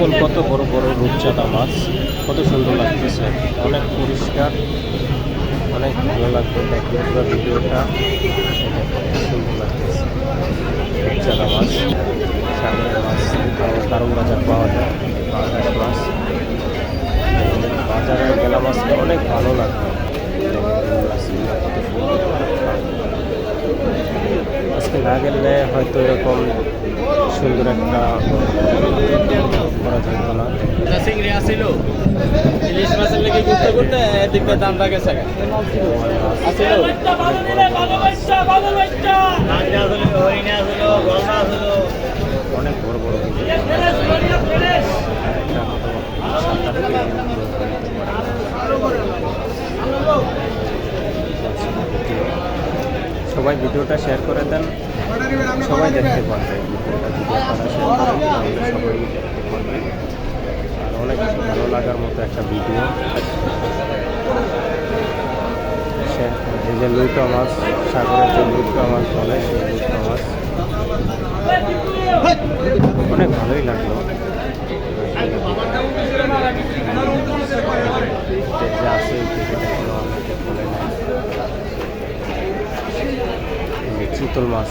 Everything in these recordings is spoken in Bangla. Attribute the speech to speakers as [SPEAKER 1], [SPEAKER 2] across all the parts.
[SPEAKER 1] দেখুন কত বড় বড় রূপচাঁদা মাছ। কত সুন্দর লাগতেছে। অনেক পরিষ্কার, অনেক ভালো লাগবে দেখবে পুরো ভিডিওটা। সুন্দর লাগতেছে। রূপচাঁদা মাছ, সাগরের মাছ কারণ বাজার পাওয়া যায়। পাঙ্গাস মাছ। বাজারে গেলা মাছটা অনেক ভালো লাগবে মাছগুলো কত সুন্দর আজকে না গেলে হয়তো এরকম সুন্দর একটা করা যেত না।
[SPEAKER 2] চিংড়ি আসিল ইলিশ মাছের লেগে ঘুরতে ঘুরতে এদিকে দামটা গেছে। আসিল হরিণে আসিল গলদা আসিল
[SPEAKER 1] অনেক বড় সবাই ভিডিওটা শেয়ার করে দেন। সবাই দেখতে পারবে দেখতে আর অনেক ভালো লাগার মতো একটা ভিডিও এই যে লুইটা মাছ সাগরের যে লুইটা মাছ বলে সেই লুইটা মাছ অনেক ভালোই লাগল আছে চিতল মাছ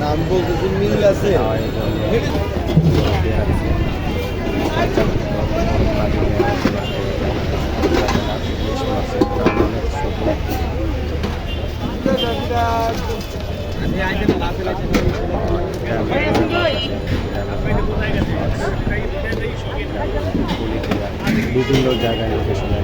[SPEAKER 3] নাম বলতেছি মিল আছে
[SPEAKER 1] বিভিন্ন জায়গায়। লোকেশনে